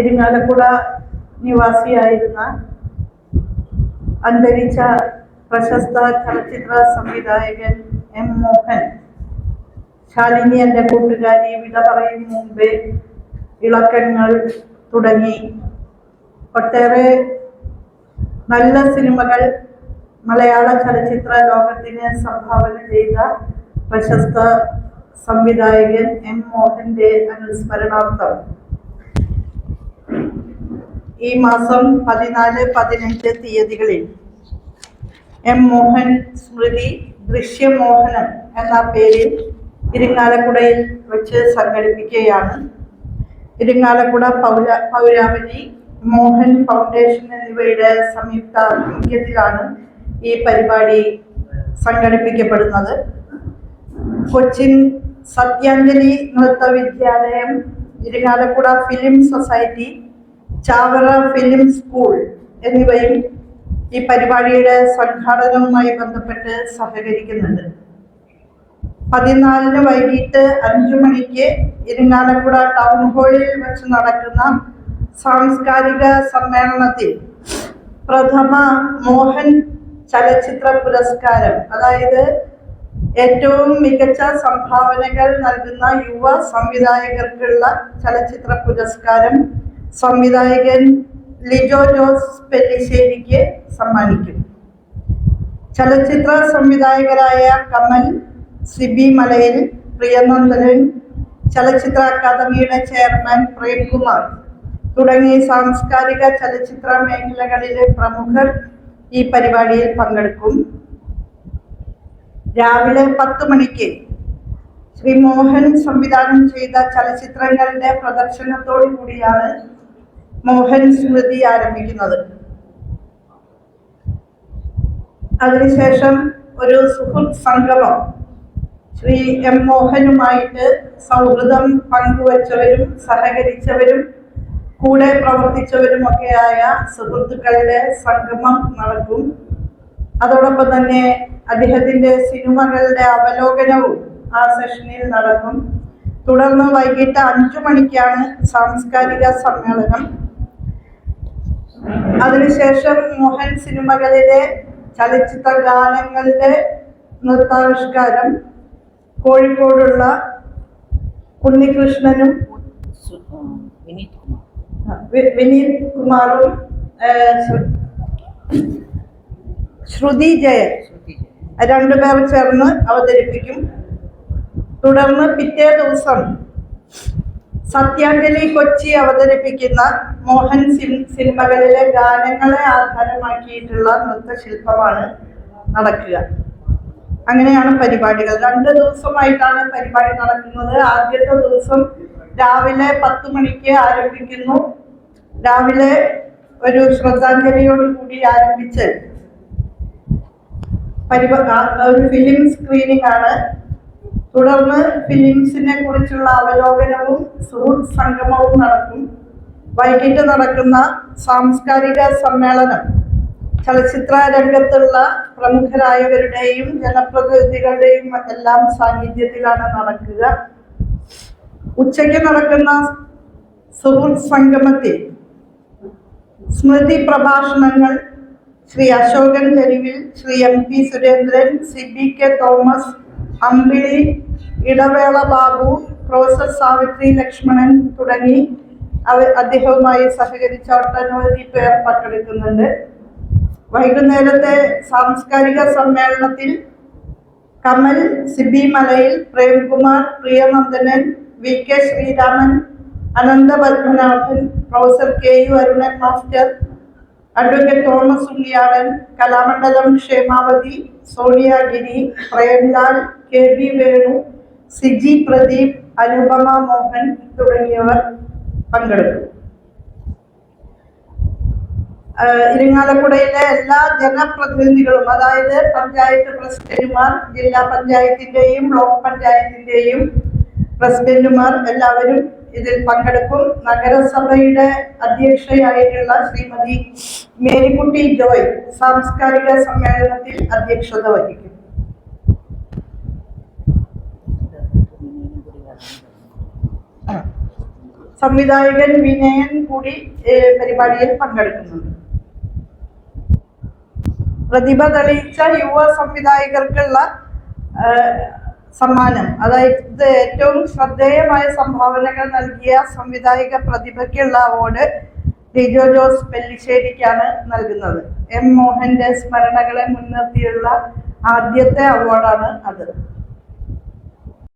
ഇരിങ്ങാലക്കുട നിവാസിയായിരുന്ന അന്തരിച്ച പ്രശസ്ത ചലച്ചിത്ര സംവിധായകൻ എം മോഹൻ ശാലിനി എന്റെ കൂട്ടുകാരി വിട പറയും മുമ്പേ ഇളക്കങ്ങൾ തുടങ്ങി. ഒട്ടേറെ നല്ല സിനിമകൾ മലയാള ചലച്ചിത്ര ലോകത്തിന് സംഭാവന ചെയ്ത പ്രശസ്ത സംവിധായകൻ എം മോഹന്റെ അനുസ്മരണാർത്ഥം. ഈ മാസം പതിനാല് പതിനഞ്ച് തീയതികളിൽ എം മോഹൻ സ്മൃതി ദൃശ്യമോഹനം എന്ന പേരിൽ ഇരിങ്ങാലക്കുടയിൽ വെച്ച് സംഘടിപ്പിക്കുകയാണ്. ഇരിങ്ങാലക്കുട പൗര പൗരാവലി മോഹൻ ഫൗണ്ടേഷൻ എന്നിവയുടെ സംയുക്ത ആഭിമുഖ്യത്തിലാണ് ഈ പരിപാടി സംഘടിപ്പിക്കപ്പെടുന്നത്. കൊച്ചിൻ സത്യാഞ്ജലി നൃത്ത വിദ്യാലയം Irinjalakuda film society Chavara film school എന്നിവയും ഈ പരിപാടിയുടെ സംഘാടനവുമായി ബന്ധപ്പെട്ട് സഹകരിക്കുന്നുണ്ട്. പതിനാലിന് വൈകിട്ട് അഞ്ചു മണിക്ക് ഇരിങ്ങാലക്കുട ടൗൺ ഹാളിൽ വെച്ച് നടക്കുന്ന സാംസ്കാരിക സമ്മേളനത്തിൽ പ്രഥമ മോഹൻ ചലച്ചിത്ര പുരസ്കാരം അതായത് ഏറ്റവും മികച്ച സംഭാവനകൾ നൽകുന്ന യുവ സംവിധായകർക്കുള്ള ചലച്ചിത്ര പുരസ്കാരം സംവിധായകൻ ലിജോ ജോസ് പെല്ലിശ്ശേരിക്ക് സമ്മാനിക്കും. ചലച്ചിത്ര സംവിധായകരായ കമൽ സിബി മലയിൽ പ്രിയനന്ദനൻ ചലച്ചിത്ര അക്കാദമിയുടെ ചെയർമാൻ പ്രേംകുമാർ തുടങ്ങി സാംസ്കാരിക ചലച്ചിത്ര മേഖലകളിലെ പ്രമുഖർ ഈ പരിപാടിയിൽ പങ്കെടുക്കും. രാവിലെ പത്ത് മണിക്ക് ശ്രീ മോഹൻ സംവിധാനം ചെയ്ത ചലച്ചിത്രങ്ങളുടെ പ്രദർശനത്തോടു കൂടിയാണ് മോഹൻ സ്മൃതി ആരംഭിക്കുന്നത്. അതിനുശേഷം ഒരു സുഹൃത്ത് സംഗമം. ശ്രീ എം മോഹനുമായിട്ട് സൗഹൃദം പങ്കുവച്ചവരും സഹകരിച്ചവരും കൂടെ പ്രവർത്തിച്ചവരും പ്രവർത്തിച്ചവരുമൊക്കെയായ സുഹൃത്തുക്കളുടെ സംഗമം നടക്കും. അതോടൊപ്പം തന്നെ അദ്ദേഹത്തിന്റെ സിനിമകളുടെ അവലോകനവും ആ സെഷനിൽ നടക്കും. തുടർന്ന് വൈകിട്ട് അഞ്ചു മണിക്കാണ് സാംസ്കാരിക സമ്മേളനം. അതിനുശേഷം മോഹൻ സിനിമകളിലെ ചലച്ചിത്ര ഗാനങ്ങളുടെ നൃത്താവിഷ്കാരം കോഴിക്കോടുള്ള ഉണ്ണികൃഷ്ണനും വിനീത് കുമാറും ശ്രുതി ജയൻ രണ്ടുപേർ ചേർന്ന് അവതരിപ്പിക്കും. തുടർന്ന് പിറ്റേ ദിവസം സത്യാഞ്ജലി കൊച്ചി അവതരിപ്പിക്കുന്ന മോഹൻ സിനിമകളിലെ ഗാനങ്ങളെ ആധാരമാക്കിയിട്ടുള്ള നൃത്തശില്പമാണ് നടക്കുക. അങ്ങനെയാണ് പരിപാടികൾ. രണ്ട് ദിവസമായിട്ടാണ് പരിപാടി നടക്കുന്നത്. ആദ്യത്തെ ദിവസം രാവിലെ പത്ത് മണിക്ക് ആരംഭിക്കുന്നു. രാവിലെ ഒരു ശ്രദ്ധാഞ്ജലിയോട് കൂടി ആരംഭിച്ച് പരിപാ ഒരു ഫിലിം സ്ക്രീനിംഗ് ആണ് തുടർന്ന് ഫിലിംസിനെ കുറിച്ചുള്ള അവലോകനവും സുഹൃത്ത് സംഗമവും നടക്കും. വൈകിട്ട് നടക്കുന്ന സാംസ്കാരിക സമ്മേളനം ചലച്ചിത്ര രംഗത്തുള്ള പ്രമുഖരായവരുടെയും ജനപ്രതിനിധികളുടെയും എല്ലാം സാന്നിധ്യത്തിലാണ് നടക്കുക. ഉച്ചയ്ക്ക് നടക്കുന്ന സുഹൃത്ത് സംഗമത്തിൽ സ്മൃതി പ്രഭാഷണങ്ങൾ Shri Ashokan Theruvil Shri M P Surendran C B K Thomas Ambili Idavela Babu professor Savitri Lakshmanan തുടങ്ങി അവ അദ്ദേഹവുമായി സഹകരിച്ച ഒട്ടനവധി പേർ പങ്കെടുക്കുന്നുണ്ട്. വൈകുന്നേരത്തെ സാംസ്കാരിക സമ്മേളനത്തിൽ Kamal Sibi Malayil Premkumar Priyanandanan V K Sreeraman Ananthapadmanabhan professor K U Arunan master advocate Thomas Unniyadan Kalamandalam Kshemavathi Soniagiri Premlal K B Venu Siji Pradeep Anupama Mohan തുടങ്ങിയവർ പങ്കെടുക്കും. ഇരിങ്ങാലക്കുടയിലെ എല്ലാ ജനപ്രതിനിധികളും അതായത് പഞ്ചായത്ത് പ്രസിഡന്റുമാർ ജില്ലാ പഞ്ചായത്തിന്റെയും ബ്ലോക്ക് പഞ്ചായത്തിന്റെയും പ്രസിഡന്റുമാർ എല്ലാവരും ഇതിൽ പങ്കെടുക്കും. നഗരസഭയുടെ അധ്യക്ഷയായിട്ടുള്ള ശ്രീമതി മേരിക്കുട്ടി ജോയ് സാംസ്കാരിക സമ്മേളനത്തിൽ അധ്യക്ഷത വഹിക്കും ആ. സംവിധായകൻ വിനയൻ കൂടി പരിപാടിയിൽ പങ്കെടുക്കുന്നുണ്ട്. പ്രതിഭ തെളിയിച്ച യുവ സംവിധായകർക്കുള്ള സമ്മാനം അതായത് ഏറ്റവും ശ്രദ്ധേയമായ സംഭാവനകൾ നൽകിയ സംവിധായക പ്രതിഭയ്ക്കുള്ള അവാർഡ് ലിജോ ജോസ് പെല്ലിശ്ശേരിക്കാണ് നൽകുന്നത്. എം മോഹന്റെ സ്മരണകളെ മുൻനിർത്തിയുള്ള ആദ്യത്തെ അവാർഡാണ് അത്.